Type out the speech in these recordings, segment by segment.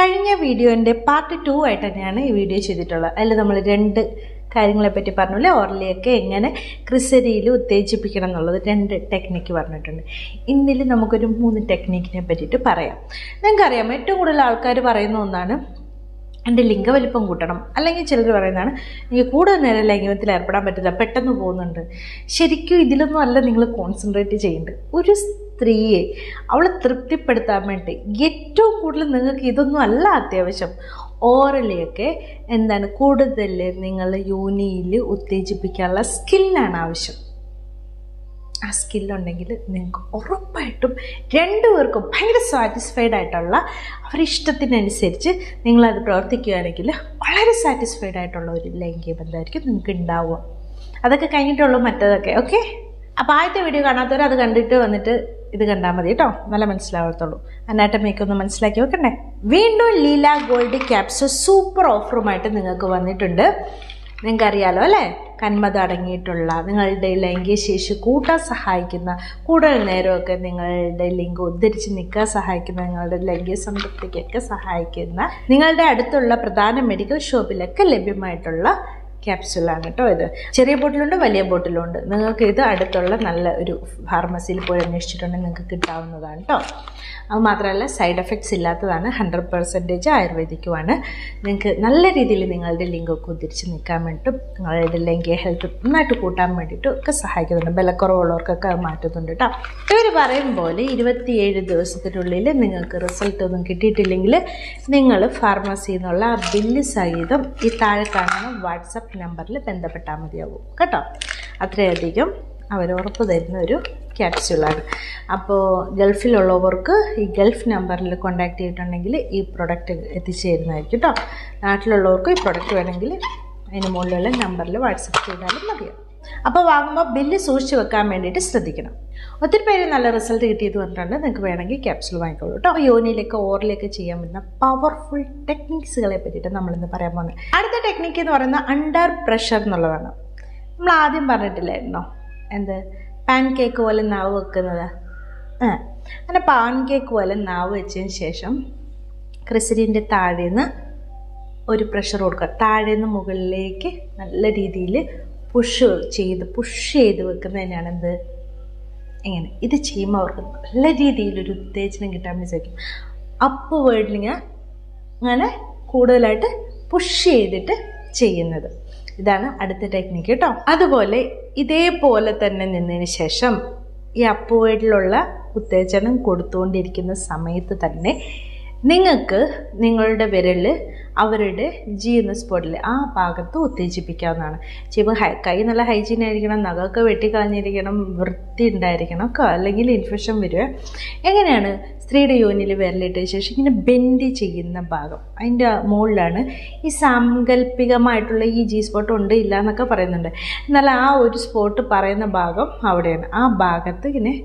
കഴിഞ്ഞ വീഡിയോന്റെ part two ആയിട്ട് തന്നെയാണ് ഈ വീഡിയോ ചെയ്തിട്ടുള്ളത്. അതിൽ നമ്മൾ രണ്ട് കാര്യങ്ങളെപ്പറ്റി പറഞ്ഞില്ലേ? ഓർലിയൊക്കെ എങ്ങനെ ക്രിസരിയിൽ ഉത്തേജിപ്പിക്കണം എന്നുള്ളത് രണ്ട് ടെക്നിക്ക് പറഞ്ഞിട്ടുണ്ട്. ഇന്നിൽ നമുക്കൊരു മൂന്ന് ടെക്നിക്കിനെ പറ്റിയിട്ട് പറയാം. നിങ്ങൾക്കറിയാം ഏറ്റവും കൂടുതൽ ആൾക്കാർ പറയുന്ന ഒന്നാണ് എന്റെ ലിംഗവലിപ്പം കൂട്ടണം. അല്ലെങ്കിൽ ചിലർ പറയുന്നതാണ് എനിക്ക് കൂടുതൽ നേരം ലൈംഗികത്തിൽ ഏർപ്പെടാൻ പറ്റില്ല പെട്ടെന്ന് പോകുന്നുണ്ട്. ശരിക്കും ഇതിലൊന്നും അല്ല നിങ്ങൾ കോൺസെൻട്രേറ്റ് ചെയ്യേണ്ടത്. ഒരു സ്ത്രീയെ അവളെ തൃപ്തിപ്പെടുത്താൻ വേണ്ടി. ഏറ്റവും കൂടുതൽ നിങ്ങൾക്ക് ഇതൊന്നും അല്ല അത്യാവശ്യം. ഓറലിയൊക്കെ എന്താണ് കൂടുതൽ നിങ്ങൾ യോനിയിൽ ഉത്തേജിപ്പിക്കാനുള്ള സ്കില്ലാണ് ആവശ്യം. ആ സ്കില്ലുണ്ടെങ്കിൽ നിങ്ങൾക്ക് ഉറപ്പായിട്ടും രണ്ടുപേർക്കും ഭയങ്കര സാറ്റിസ്ഫൈഡ് ആയിട്ടുള്ള അവരുടെ ഇഷ്ടത്തിനനുസരിച്ച് നിങ്ങളത് പ്രവർത്തിക്കുകയാണെങ്കിൽ വളരെ സാറ്റിസ്ഫൈഡ് ആയിട്ടുള്ള ഒരു ലൈംഗിക ബന്ധമായിരിക്കും നിങ്ങൾക്ക് ഉണ്ടാവുക. അതൊക്കെ കഴിഞ്ഞിട്ടുള്ളൂ മറ്റതൊക്കെ. ഓക്കെ അപ്പോൾ ആദ്യത്തെ വീഡിയോ കാണാത്തവർ അത് കണ്ടിട്ട് വന്നിട്ട് ഇത് കണ്ടാൽ മതി കേട്ടോ. നല്ല മനസ്സിലാവത്തുള്ളൂ. അനാട്ടമിയൊക്കെ ഒന്ന് മനസ്സിലാക്കി വെക്കണ്ടേ? വീണ്ടും ലീല ഗോൾഡ് ക്യാപ്സ് സൂപ്പർ ഓഫറുമായിട്ട് നിങ്ങൾക്ക് വന്നിട്ടുണ്ട്. നിങ്ങൾക്കറിയാലോ അല്ലേ? കന്മത അടങ്ങിയിട്ടുള്ള നിങ്ങളുടെ ലൈംഗിക ശേഷി കൂട്ടാൻ സഹായിക്കുന്ന കൂടുതൽ നേരമൊക്കെ നിങ്ങളുടെ ലിംഗം ഉദ്ധരിച്ച് നിൽക്കാൻ സഹായിക്കുന്ന നിങ്ങളുടെ ലൈംഗിക സംതൃപ്തിക്കൊക്കെ സഹായിക്കുന്ന നിങ്ങളുടെ അടുത്തുള്ള പ്രധാന മെഡിക്കൽ ഷോപ്പിലൊക്കെ ലഭ്യമായിട്ടുള്ള ക്യാപ്സുലാണ് കേട്ടോ ഇത്. ചെറിയ ബോട്ടിലുണ്ട് വലിയ ബോട്ടിലുണ്ട്. നിങ്ങൾക്ക് ഇത് അടുത്തുള്ള നല്ല ഒരു ഫാർമസിയിൽ പോയി അന്വേഷിച്ചിട്ടുണ്ടെങ്കിൽ നിങ്ങൾക്ക് കിട്ടാവുന്നതാണ് കേട്ടോ. അത് മാത്രമല്ല സൈഡ് എഫക്ട്സ് ഇല്ലാത്തതാണ് ഹൺഡ്രഡ് പെർസെന്റേജ് ആയുർവേദിക്കുമാണ് നിങ്ങൾക്ക് നല്ല രീതിയിൽ നിങ്ങളുടെ ലിംഗമൊക്കെ ഉദ്ധരിച്ച് നിൽക്കാൻ വേണ്ടിയിട്ടും നിങ്ങളുടെ ലൈംഗിക ഹെൽത്ത് നന്നായിട്ട് കൂട്ടാൻ വേണ്ടിയിട്ടും ഒക്കെ സഹായിക്കുന്നുണ്ട്. ബലക്കുറവുള്ളവർക്കൊക്കെ അത് മാറ്റുന്നുണ്ട് കേട്ടോ. പറയും പോലെ ഇരുപത്തിയേഴ് ദിവസത്തിനുള്ളിൽ നിങ്ങൾക്ക് റിസൾട്ട് ഒന്നും കിട്ടിയിട്ടില്ലെങ്കിൽ നിങ്ങൾ ഫാർമസിയിൽ നിന്നുള്ള ആ ബില്ല് സഹിതം ഈ താഴെ കാണുന്ന വാട്സപ്പ് നമ്പറിൽ ബന്ധപ്പെട്ടാൽ മതിയാവും. കേട്ടോ? അത്രയധികം അവർ ഉറപ്പ് തരുന്ന ഒരു ക്യാപ്സ്യൂളാണ് അപ്പോൾ ഗൾഫിലുള്ളവർക്ക് ഈ ഗൾഫ് നമ്പറിൽ കോൺടാക്ട് ചെയ്തിട്ടുണ്ടെങ്കിൽ ഈ പ്രൊഡക്റ്റ് എത്തിച്ചു തരുന്നതായിരിക്കും കേട്ടോ. നാട്ടിലുള്ളവർക്ക് ഈ പ്രൊഡക്റ്റ് വേണമെങ്കിൽ അതിന് മുകളിലുള്ള നമ്പറിൽ വാട്സപ്പ് ചെയ്താലും മതിയാവും. അപ്പോൾ വാങ്ങുമ്പോൾ ബില്ല് സൂക്ഷിച്ച് വെക്കാൻ വേണ്ടിയിട്ട് ശ്രദ്ധിക്കണം. ഒത്തിരി പേര് നല്ല റിസൾട്ട് കിട്ടിയത് പറഞ്ഞിട്ടുണ്ട് നിങ്ങൾക്ക് വേണമെങ്കിൽ ക്യാപ്സൂൾ വാങ്ങിക്കോളൂ കേട്ടോ. യോനിയിലേക്ക് ഓറിലേക്ക് ചെയ്യാൻ പറ്റുന്ന പവർഫുൾ ടെക്നിക്സുകളെ പറ്റിയിട്ട് നമ്മളിന്ന് പറയാൻ പോകുന്നത് അടുത്ത ടെക്നിക്ക് എന്ന് പറയുന്നത് അണ്ടർ പ്രഷർ എന്നുള്ളതാണ്. നമ്മൾ ആദ്യം പറഞ്ഞിട്ടില്ലായിരുന്നോ? എന്ത്? പാൻ കേക്ക് പോലെ നാവ് വെക്കുന്നത്. അങ്ങനെ പാൻ കേക്ക് പോലെ നാവ് വെച്ചതിന് ശേഷം ക്രിസരിന്റെ താഴേന്ന് ഒരു പ്രഷർ കൊടുക്കുക. താഴേന്ന് മുകളിലേക്ക് നല്ല രീതിയിൽ പുഷ് ചെയ്ത് പുഷ് ചെയ്ത് വെക്കുന്നതിനാണ് എന്ത്? ഇങ്ങനെ ഇത് ചെയ്യുമ്പോൾ അവർക്ക് നല്ല രീതിയിലൊരു ഉത്തേജനം കിട്ടാൻ വേണ്ടി സാധിക്കും. അപ്പ് വേർഡിലിങ്ങനെ അങ്ങനെ കൂടുതലായിട്ട് പുഷ് ചെയ്തിട്ട് ചെയ്യുന്നത്. ഇതാണ് അടുത്ത ടെക്നിക്ക് കേട്ടോ. അതുപോലെ ഇതേപോലെ തന്നെ നിന്നതിന് ശേഷം ഈ അപ്പ് വേർഡിലുള്ള ഉത്തേജനം കൊടുത്തുകൊണ്ടിരിക്കുന്ന സമയത്ത് തന്നെ നിങ്ങൾക്ക് നിങ്ങളുടെ വിരൽ അവരുടെ ജി എന്ന സ്പോട്ടിൽ ആ ഭാഗത്ത് ഉത്തേജിപ്പിക്കാവുന്നതാണ്. ചെയ്യുമ്പോൾ ഹൈ കൈ നല്ല ഹൈജീൻ ആയിരിക്കണം നഖമൊക്കെ വെട്ടിക്കളഞ്ഞിരിക്കണം വൃത്തി ഉണ്ടായിരിക്കണം ഒക്കെ അല്ലെങ്കിൽ ഇൻഫെക്ഷൻ വരിക. എങ്ങനെയാണ് സ്ത്രീയുടെ യോനിൽ വിരലിട്ട ശേഷം ഇങ്ങനെ ബെൻഡ് ചെയ്യുന്ന ഭാഗം? അതിന്റെ മുകളിലാണ് ഈ സാങ്കല്പികമായിട്ടുള്ള ഈ ജി സ്പോട്ട് ഉണ്ട് ഇല്ല എന്നൊക്കെ പറയുന്നുണ്ട്. എന്നാൽ ആ ഒരു സ്പോട്ട് പറയുന്ന ഭാഗം അവിടെയാണ്. ആ ഭാഗത്ത് ഇങ്ങനെ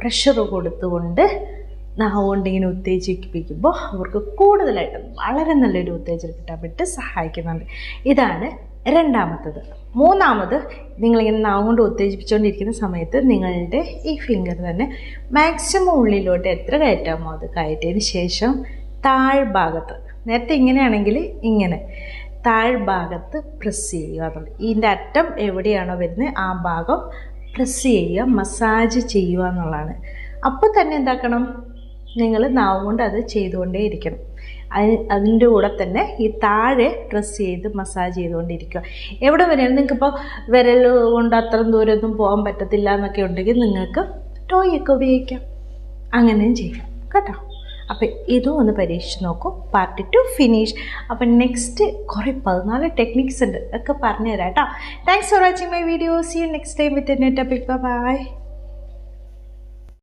പ്രഷർ കൊടുത്തുകൊണ്ട് നാവുകൊണ്ട് ഇങ്ങനെ ഉത്തേജിപ്പിക്കുമ്പോൾ അവർക്ക് കൂടുതലായിട്ട് വളരെ നല്ലൊരു ഉത്തേജനം കിട്ടാൻ വേണ്ടി സഹായിക്കുന്നുണ്ട്. ഇതാണ് രണ്ടാമത്തത്. മൂന്നാമത് നിങ്ങളിങ്ങനെ നാവ് കൊണ്ട് ഉത്തേജിപ്പിച്ചുകൊണ്ടിരിക്കുന്ന സമയത്ത് നിങ്ങളുടെ ഈ ഫിംഗർ തന്നെ മാക്സിമം ഉള്ളിലോട്ട് എത്ര കയറ്റാമോ അത് കയറ്റിയതിന് ശേഷം താഴ്ഭാഗത്ത് നേരത്തെ ഇങ്ങനെയാണെങ്കിൽ ഇങ്ങനെ താഴ്ഭാഗത്ത് പ്രസ് ചെയ്യുക എന്നുള്ളത് ഇതിന്റെ അറ്റം എവിടെയാണോ വരുന്നത് ആ ഭാഗം പ്രസ് ചെയ്യുക മസാജ് ചെയ്യുക എന്നുള്ളതാണ്. അപ്പോൾ തന്നെ എന്താക്കണം? നിങ്ങൾ നാവ് കൊണ്ട് അത് ചെയ്തുകൊണ്ടേ ഇരിക്കണം. അതിന് അതിന്റെ കൂടെ തന്നെ ഈ താഴെ പ്രസ് ചെയ്ത് മസാജ് ചെയ്തുകൊണ്ടിരിക്കുക. എവിടെ വരെയാണ് നിങ്ങൾക്കിപ്പോൾ വിരൽ കൊണ്ട് അത്രയും ദൂരമൊന്നും പോകാൻ പറ്റത്തില്ല എന്നൊക്കെ ഉണ്ടെങ്കിൽ നിങ്ങൾക്ക് ടോയൊക്കെ ഉപയോഗിക്കാം. അങ്ങനെയും ചെയ്യാം. കേട്ടോ? അപ്പം ഇതും ഒന്ന് പരീക്ഷിച്ച് നോക്കൂ. പാർട്ട് ടു ഫിനിഷ് അപ്പം നെക്സ്റ്റ് കുറേ പതിനാല് ടെക്നിക്സ് ഉണ്ട്. ഒക്കെ പറഞ്ഞുതരാം കേട്ടോ. Thanks for watching my video see next time with next topic bye